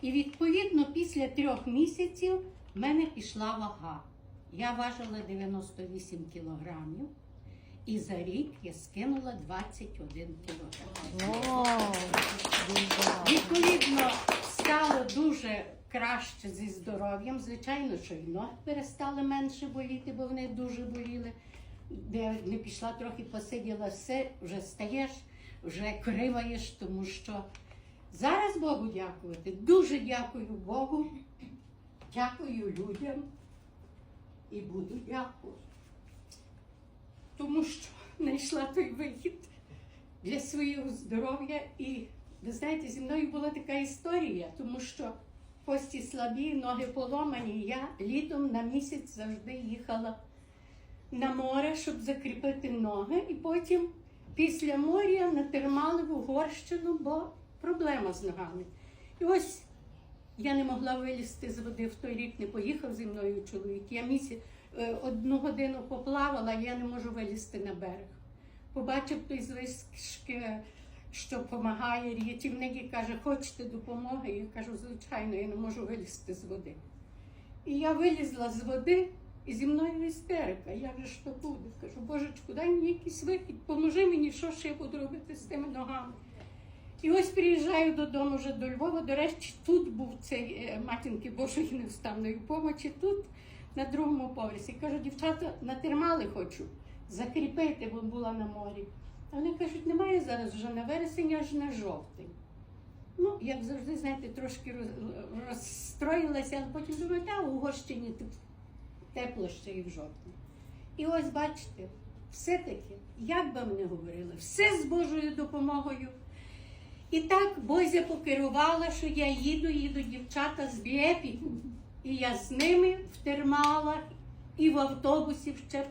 І відповідно після трьох місяців в мене пішла вага. Я важила 98 кілограмів, і за рік я скинула 21 кілограм. Відповідно, стало дуже краще зі здоров'ям. Звичайно, що і ноги перестали менше боліти, бо вони дуже боліли. Де не пішла трохи посиділа, все вже стаєш, вже криваєш, тому що зараз Богу дякувати. Дуже дякую Богу, дякую людям і буду дякувати. Тому що знайшла той вихід для свого здоров'я. І ви знаєте, зі мною була така історія, тому що кості слабі, ноги поломані. Я літом на місяць завжди їхала на море, щоб закріпити ноги, і потім після моря на в Угорщину, бо проблема з ногами. І ось я не могла вилізти з води в той рік, не поїхав зі мною чоловік. Я місяць е, одну годину поплавала, я не можу вилізти на берег. Побачив той з вишки, що допомагає рятівник і каже, хочете допомоги? Я кажу, звичайно, я не можу вилізти з води. І я вилізла з води, і зі мною істерика. Як же ж то буде? Кажу, божечку, дай мені якийсь вихід, поможи мені, що ще я буду робити з тими ногами. І ось приїжджаю додому вже до Львова. До речі, тут був цей е, матінки Божої невставної помочі, тут на другому поверсі. Кажу, дівчата, на термали хочу закріпити, бо була на морі. А вони кажуть, немає зараз вже на вересень, аж на жовтень. Ну, як завжди, знаєте, трошки роз- розстроїлася, але потім думаю, та у Угорщині тепло ще і в жовтні. І ось бачите, все-таки, як би ми не говорили, все з Божою допомогою. І так Бозя покерувала, що я їду, їду дівчата з Біепі. І я з ними в термалах і в автобусі ще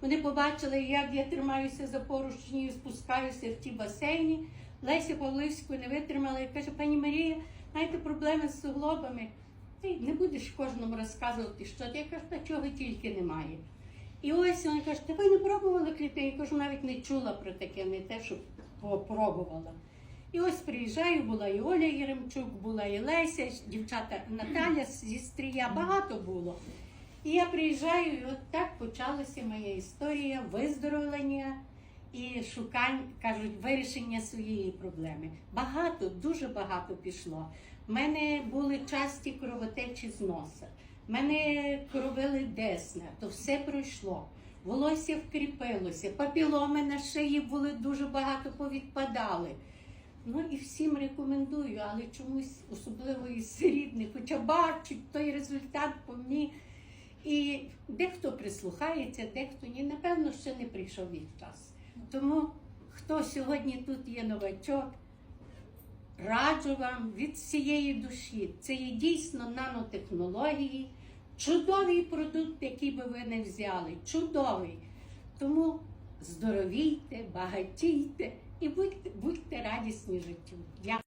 вони побачили, як я тримаюся за поручні спускаюся в ті басейні. Леся Павливську не витримала і каже, пані Марія, маєте проблеми з суглобами. Ти не будеш кожному розказувати, що ти. я кажу, та чого тільки немає. І ось вони кажуть, та ви не пробували клітин? Я кажу, навіть не чула про таке, не те, що попробувала. І ось приїжджаю, була і Оля Єремчук, була і Леся, дівчата Наталя зі стрія, багато було. І я приїжджаю, і от так почалася моя історія виздоровлення і шукань, кажуть, вирішення своєї проблеми. Багато, дуже багато пішло. У мене були часті кровотечі з носа, в мене кровили десна, то все пройшло. Волосся вкріпилося, папіломи на шиї були дуже багато повідпадали. Ну і всім рекомендую, але чомусь особливо із рідних, хоча бачать той результат по мені. І дехто прислухається, дехто ні. Напевно, ще не прийшов їх час. Тому хто сьогодні тут є новачок, раджу вам від всієї душі. Це є дійсно нанотехнології, чудовий продукт, який би ви не взяли. Чудовий. Тому здоровійте, багатійте і будьте, будьте радісні життю. Дякую.